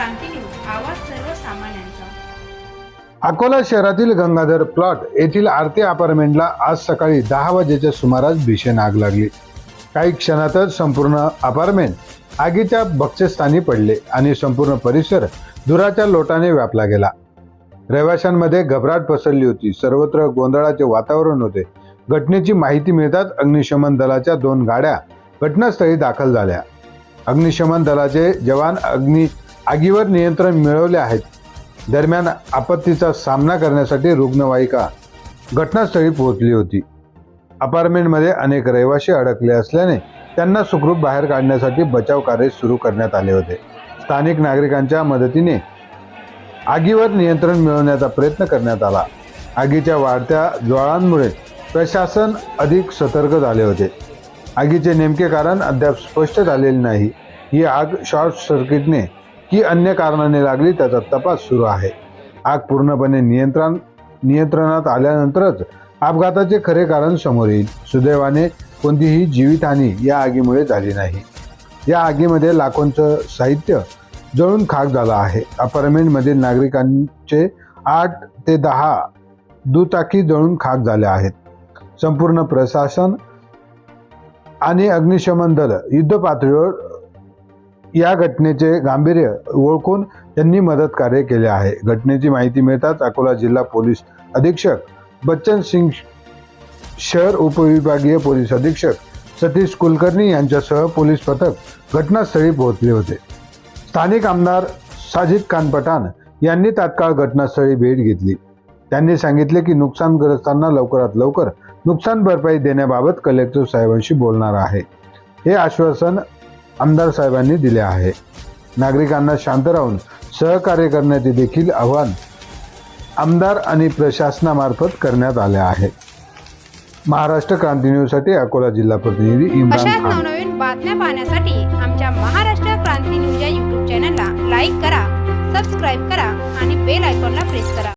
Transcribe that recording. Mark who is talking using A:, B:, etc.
A: क्रांती news आवाज सर्वसामान्यांचा.
B: अकोला शहरातील गंगाधर प्लॉट येथील आरती अपार्टमेंटला आज सकाळी दहा वाजेच्या सुमारास भीषण आग लागली. काही क्षणातच संपूर्ण अपार्टमेंट आगीच्या बक्षस्थानी पडले आणि संपूर्ण परिसर धुराच्या लोटाने व्यापला गेला. रहिवाशांमध्ये घबराट पसरली होती. सर्वत्र गोंधळाचे वातावरण होते. घटनेची माहिती मिळताच अग्निशमन दलाच्या दोन गाड्या घटनास्थळी दाखल झाल्या. अग्निशमन दलाचे जवान अग्नि आगीवर नियंत्रण मिळवले आहेत. दरम्यान आपत्तीचा सामना करण्यासाठी रुग्णवाहिका घटनास्थळी पोहोचली होती. अपार्टमेंटमध्ये अनेक रहिवासी अडकले असल्याने त्यांना सुखरूप बाहेर काढण्यासाठी बचाव कार्य सुरू करण्यात आले होते. स्थानिक नागरिकांच्या मदतीने आगीवर नियंत्रण मिळवण्याचा प्रयत्न करण्यात आला. आगीच्या वाढत्या ज्वाळांमुळे प्रशासन अधिक सतर्क झाले होते. आगीचे नेमके कारण अद्याप स्पष्ट झालेले नाही. ही आग शॉर्ट सर्किटने की अन्य कारणाने लागली त्याचा तपास सुरू आहे. आग पूर्णपणे नियंत्रण नियंत्रणात आल्यानंतरच अपघाताचे खरे कारण समोर येईल. सुदैवाने कोणतीही जीवितहानी या आगीमुळे झाली नाही. या आगीमध्ये लाखोंचं साहित्य जळून खाक झालं आहे. अपार्टमेंटमधील नागरिकांचे आठ ते दहा दुचाकी जळून खाक झाल्या आहेत. संपूर्ण प्रशासन आणि अग्निशमन दल युद्ध पातळीवर या घटनेचे गांभीर्य ओळखून त्यांनी मदत कार्य केले आहे. घटनेची माहिती मिळताच अकोला जिल्हा पोलीस अधीक्षक बच्चन सिंग शहर उपविभागीय पोलीस अधीक्षक सतीश कुलकर्णी यांच्यासह पोलीस पथक घटनास्थळी पोहोचले होते. स्थानिक आमदार साजिद खान पठाण यांनी तात्काळ घटनास्थळी भेट घेतली. त्यांनी सांगितले की नुकसानग्रस्तांना लवकरात लवकर नुकसान भरपाई देण्याबाबत कलेक्टर साहेबांशी बोलणार आहे. हे आश्वासन आमदार साहेबांनी दिले आहे. नागरिकांना शांत राहून सहकार्य करण्याचे देखील आवाहन आमदार आणि प्रशासनामार्फत करण्यात आले आहे. महाराष्ट्र क्रांती न्यूजसाठी अकोला जिल्हा प्रतिनिधी इम्रान
A: नवनवीन बातम्या पाहण्यासाठी आमच्या महाराष्ट्र क्रांती न्यूज या युट्यूब चॅनलला लाईक करा सबस्क्राईब करा आणि बेल आयकॉनला प्रेस करा.